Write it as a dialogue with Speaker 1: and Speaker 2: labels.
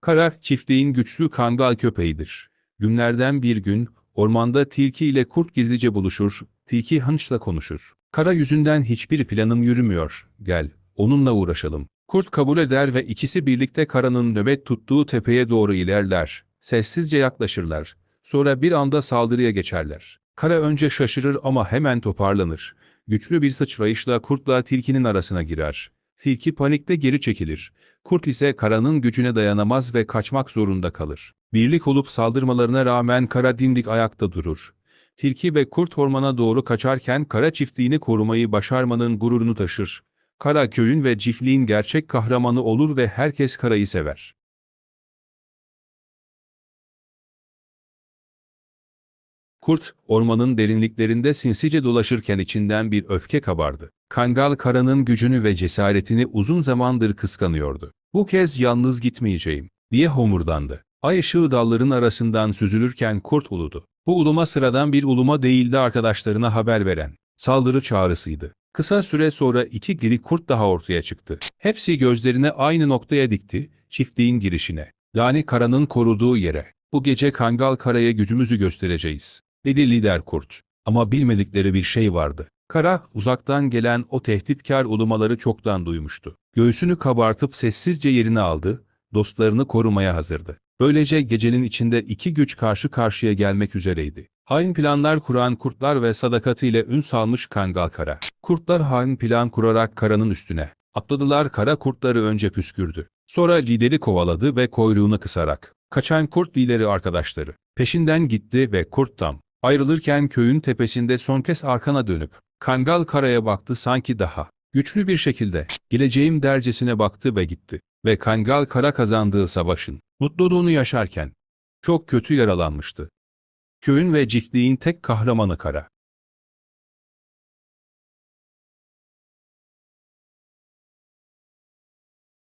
Speaker 1: Kara, çiftliğin güçlü kangal köpeğidir. Günlerden bir gün, ormanda tilki ile kurt gizlice buluşur, tilki hınçla konuşur. Kara yüzünden hiçbir planım yürümüyor, gel, onunla uğraşalım. Kurt kabul eder ve ikisi birlikte karanın nöbet tuttuğu tepeye doğru ilerler. Sessizce yaklaşırlar. Sonra bir anda saldırıya geçerler. Kara önce şaşırır ama hemen toparlanır. Güçlü bir sıçrayışla kurtla tilkinin arasına girer. Tilki panikle geri çekilir. Kurt ise karanın gücüne dayanamaz ve kaçmak zorunda kalır. Birlik olup saldırmalarına rağmen kara dimdik ayakta durur. Tilki ve kurt ormana doğru kaçarken kara çiftliğini korumayı başarmanın gururunu taşır. Kara köyün ve çiftliğin gerçek kahramanı olur ve herkes karayı sever. Kurt, ormanın derinliklerinde sinsice dolaşırken içinden bir öfke kabardı. Kangal karanın gücünü ve cesaretini uzun zamandır kıskanıyordu. Bu kez yalnız gitmeyeceğim, diye homurdandı. Ay ışığı dalların arasından süzülürken kurt uludu. Bu uluma sıradan bir uluma değildi arkadaşlarına haber veren. Saldırı çağrısıydı. Kısa süre sonra iki diri kurt daha ortaya çıktı. Hepsi gözlerini aynı noktaya dikti, çiftliğin girişine. Yani karanın koruduğu yere. Bu gece Kangal Kara'ya gücümüzü göstereceğiz, dedi lider kurt. Ama bilmedikleri bir şey vardı. Kara, uzaktan gelen o tehditkar ulumaları çoktan duymuştu. Göğsünü kabartıp sessizce yerini aldı, dostlarını korumaya hazırdı. Böylece gecenin içinde iki güç karşı karşıya gelmek üzereydi. Hain planlar kuran kurtlar ve sadakatiyle ün salmış Kangal Kara. Kurtlar hain plan kurarak Kara'nın üstüne. Atladılar Kara kurtları önce püskürdü. Sonra lideri kovaladı ve kuyruğunu kısarak. Kaçan kurt lideri arkadaşları. Peşinden gitti ve kurt tam. Ayrılırken köyün tepesinde son kez arkana dönüp, Kangal Kara'ya baktı sanki daha. Güçlü bir şekilde, geleceğim dercesine baktı ve gitti. Ve Kangal Kara kazandığı savaşın, mutluluğunu yaşarken, çok kötü yaralanmıştı. Köyün ve çiftliğin tek kahramanı Kara.